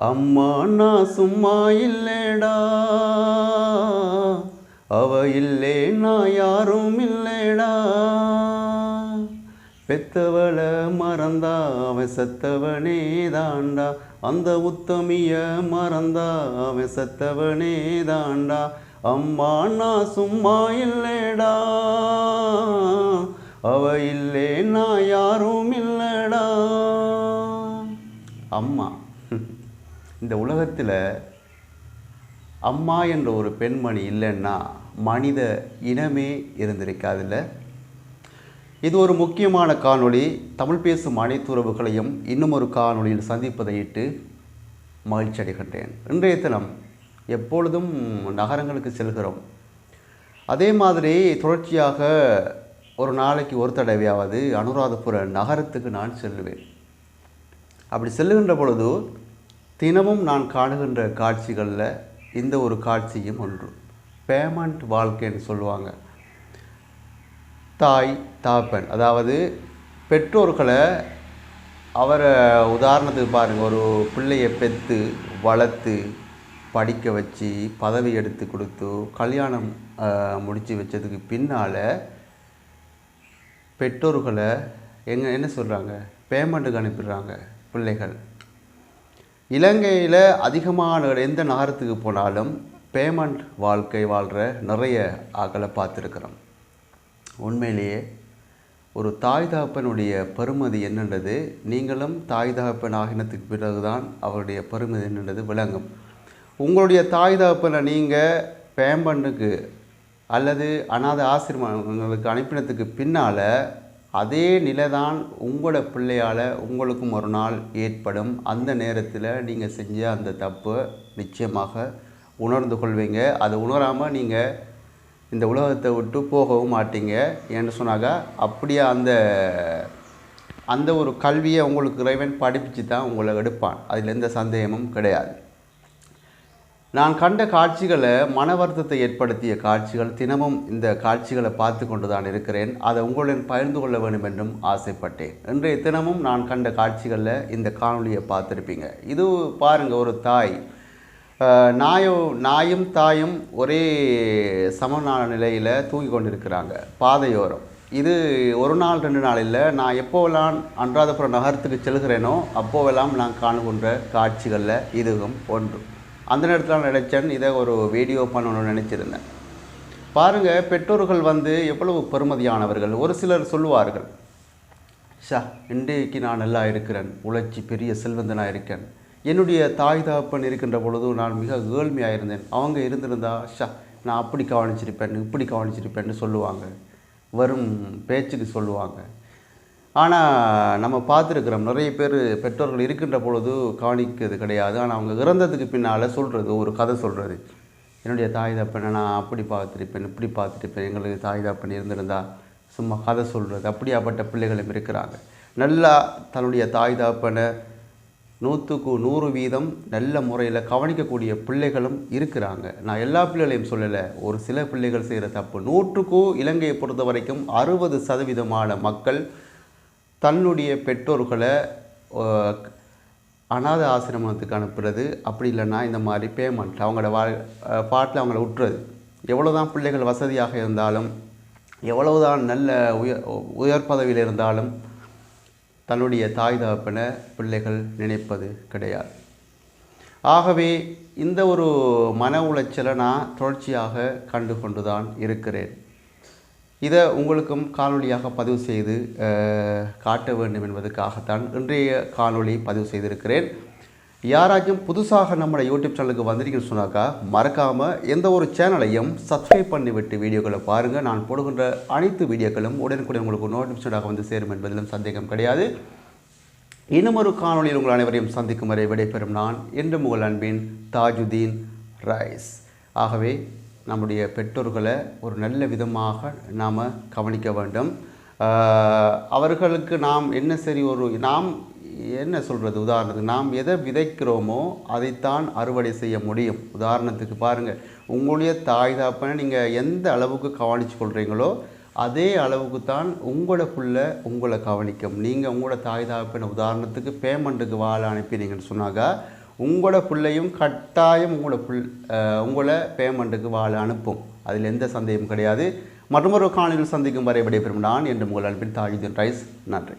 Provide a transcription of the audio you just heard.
அம்மா நான் சும்மா இல்லைடா. அவ இல்லே நான் யாரும் இல்லைடா. பெத்தவளை மறந்தா அவன் செத்தவனே தாண்டா அந்த உத்தமிய மறந்தா அவன் செத்தவனே தாண்டா அம்மா நான் சும்மா இல்லைடா. அவ இல்லே நான் யாரும் இல்லைடா. அம்மா. இந்த உலகத்தில் அம்மா என்ற ஒரு பெண்மணி இல்லைன்னா மனித இனமே இருந்திருக்காதில்ல? இது ஒரு முக்கியமான காணொளி. தமிழ் பேசும் அனைத்து உறவுகளையும் இன்னும் ஒரு காணொளியில் சந்திப்பதையிட்டு மகிழ்ச்சி அடைகின்றேன். இன்றைய தினம் எப்பொழுதும் நகரங்களுக்கு செல்கிறோம். அதே மாதிரி தொடர்ச்சியாக ஒரு நாளைக்கு ஒரு தடவையாவது அனுராதபுர நகரத்துக்கு நான் செல்லுவேன் அப்படி செல்லுகின்ற பொழுது தினமும் நான் காணுகின்ற காட்சிகளில் இந்த ஒரு காட்சியும் ஒன்று. பேமெண்ட் வாழ்க்கைன்னு சொல்லுவாங்க. தாய் தாப்பன் அதாவது பெற்றோர்களை அவரை உதாரணத்துக்கு பாருங்கள் ஒரு பிள்ளையை பெற்று வளர்த்து படிக்க வச்சு பதவி எடுத்து கொடுத்து கல்யாணம் முடித்து வச்சதுக்கு பின்னால் பெற்றோர்களை எங்கே என்ன சொல்கிறாங்க பேமெண்ட்டுக்கு அனுப்பிடுறாங்க பிள்ளைகள். இலங்கையில் அதிகமான எந்த நகரத்துக்கு போனாலும் பேமெண்ட் வாழ்க்கை வாழ்கிற நிறைய ஆக்களை பார்த்துருக்குறோம். உண்மையிலேயே ஒரு தாய் தகப்பனுடைய பெருமதி என்னன்றது நீங்களும் தாய் தகப்பன் ஆகினத்துக்கு பிறகுதான் அவருடைய பெருமதி என்னன்றது விளங்கும். உங்களுடைய தாய் தகப்பனை நீங்கள் பேம்பண்டுக்கு அல்லது அனாதை ஆசிரமங்களுக்கு அனுப்பினத்துக்கு பின்னால் அதே நிலை தான் உங்களோட பிள்ளையால் உங்களுக்கும் ஒரு நாள் ஏற்படும். அந்த நேரத்தில் நீங்கள் செஞ்ச அந்த தப்பு நிச்சயமாக உணர்ந்து கொள்வீங்க. அதை உணராமல் நீங்கள் இந்த உலகத்தை விட்டு போகவும் மாட்டீங்க. ஏன்னு சொன்னாங்க அப்படியே அந்த அந்த ஒரு கல்வியை உங்களுக்கு இறைவன் படிப்பிச்சு தான் உங்களை எடுப்பான். அதில் எந்த சந்தேகமும் கிடையாது. நான் கண்ட காட்சிகளை மன வருத்தத்தை ஏற்படுத்திய காட்சிகள் தினமும் இந்த காட்சிகளை பார்த்து கொண்டு தான் இருக்கிறேன். அதை உங்களுடன் பகிர்ந்து கொள்ள வேண்டும் என்றும் ஆசைப்பட்டேன். இன்றைய தினமும் நான் கண்ட காட்சிகளில் இந்த காணொலியை பார்த்துருப்பீங்க. இது பாருங்கள் ஒரு தாய். நாயோ நாயும் தாயும் ஒரே சமநான நிலையில் தூங்கி கொண்டிருக்கிறாங்க. பாதையோரம். இது ஒரு நாள் ரெண்டு நாள் இல்லை. நான் எப்போவெல்லாம் அன்றாதபுரம் நகரத்துக்கு செல்கிறேனோ அப்போவெல்லாம் நான் காணுகின்ற காட்சிகளில் இதுவும் ஒன்று. அந்த நேரத்தில் நினச்சேன் இதை ஒரு வீடியோ பண்ணணும்னு நினச்சிருந்தேன். பாருங்கள் பெற்றோர்கள் வந்து எவ்வளவு பெருமதியானவர்கள். ஒரு சிலர் சொல்லுவார்கள் ஷா இன்றைக்கு நான் நல்லா இருக்கிறேன் உழைச்சி பெரிய செல்வந்தனாக இருக்கேன். என்னுடைய தாய் தகப்பன் இருக்கின்ற பொழுது நான் மிக ஏழ்மையாக இருந்தேன். அவங்க இருந்திருந்தா ஷா நான் அப்படி கவனிச்சிருப்பேன் இப்படி கவனிச்சிருப்பேன்னு சொல்லுவாங்க. வரும் பேச்சுக்கு சொல்லுவாங்க. ஆனால் நம்ம பார்த்துருக்குறோம் நிறைய பேர் பெற்றோர்கள் இருக்கின்ற பொழுது கவனிக்கிறது கிடையாது. ஆனால் அவங்க இறந்ததுக்கு பின்னால் சொல்கிறது ஒரு கதை சொல்கிறது என்னுடைய தாய் தப்பனை நான் அப்படி பார்த்துருப்பேன் இப்படி பார்த்துருப்பேன். எங்களுக்கு தாய் தப்பன் இருந்திருந்தா சும்மா கதை சொல்கிறது அப்படியாப்பட்ட பிள்ளைகளும் இருக்கிறாங்க. நல்லா தன்னுடைய தாய் தாப்பனை நூற்றுக்கு நூறு வீதம் நல்ல முறையில் கவனிக்கக்கூடிய பிள்ளைகளும் இருக்கிறாங்க. நான் எல்லா பிள்ளைகளையும் சொல்லலை ஒரு சில பிள்ளைகள் செய்கிற தப்பு. நூற்றுக்கோ இலங்கையை பொறுத்த வரைக்கும் அறுபது சதவீதமான மக்கள் தன்னுடைய பெற்றோர்களை அனாத ஆசிரமத்துக்கு அனுப்புறது அப்படி இல்லைன்னா இந்த மாதிரி பேமெண்ட் அவங்களோட வா பாட்டில் அவங்கள விட்டுறது. எவ்வளோ தான் பிள்ளைகள் வசதியாக இருந்தாலும் எவ்வளவு தான் நல்ல உயர் உயர் பதவியில் இருந்தாலும் தன்னுடைய தாய் தகப்பனை பிள்ளைகள் நினைப்பது கிடையாது. ஆகவே இந்த ஒரு மன உளைச்சலை நான் தொடர்ச்சியாக கண்டு கொண்டு தான் இருக்கிறேன். இதை உங்களுக்கும் காணொலியாக பதிவு செய்து காட்ட வேண்டும் என்பதற்காகத்தான் இன்றைய காணொளி பதிவு செய்திருக்கிறேன். யாராச்சும் புதுசாக நம்மளோட யூடியூப் சேனலுக்கு வந்திருக்கீங்கன்னு சொன்னாக்கா மறக்காமல் எந்த ஒரு சேனலையும் சப்ஸ்கிரைப் பண்ணிவிட்டு வீடியோக்களை பாருங்கள் நான் போடுகின்ற அனைத்து வீடியோக்களும் உடனுக்குடன் உங்களுக்கு நோட்டிஃபிகேஷனாக வந்து சேரும் என்பதிலும் சந்தேகம் கிடையாது. இன்னும் ஒரு காணொலியில் உங்கள் அனைவரையும் சந்திக்கும் வரை விடைபெறும் நான் என்று உங்கள் அன்பின் தாஜுதீன் ரைஸ். ஆகவே நம்முடைய பெற்றோர்களை ஒரு நல்ல விதமாக நாம் கவனிக்க வேண்டும். அவர்களுக்கு நாம் என்ன சரி ஒரு நாம் என்ன சொல்கிறது உதாரணத்துக்கு நாம் எதை விதைக்கிறோமோ அதைத்தான் அறுவடை செய்ய முடியும். உதாரணத்துக்கு பாருங்கள் உங்களுடைய தாய் தாப்பனை நீங்கள் எந்த அளவுக்கு கவனித்து கொள்கிறீங்களோ அதே அளவுக்கு தான் உங்களுக்குள்ள உங்களை கவனிக்கும். நீங்கள் உங்களோட தாய் தாப்பனை உதாரணத்துக்கு பேமெண்ட்டுக்கு வாழ அனுப்பினீங்கன்னு சொன்னாக்கா உங்களோட பிள்ளையும் கட்டாயம் உங்களோட புல் உங்களை பேமெண்ட்டுக்கு வாழ அனுப்பும். அதில் எந்த சந்தேகமும் கிடையாது. மற்றொரு காணொலியில் சந்திக்கும் வரை விடைபெறும் நான் என்று உங்கள் அன்பின் தாஜுதீன் ரைஸ். நன்றி.